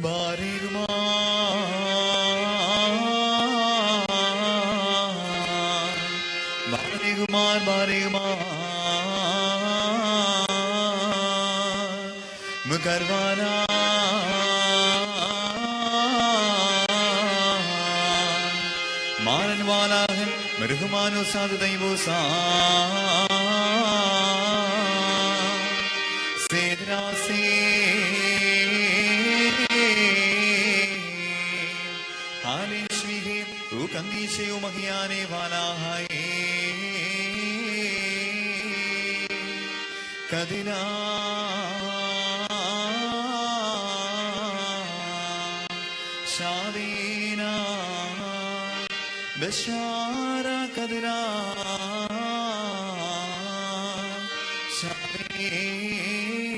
பாரிகுமா பாரிகுமார் பாரிகுமார் முகர்வானா? Maran வாலாகன் மிருகுமானு Sadhu தைவோசா ആലേശ്വിഹേ ൂകന്ദീശയോ മഹിയാനേ ബാലാഹയേ കതിരാ ശാദീന ബശാര കതിരാ ശാദീന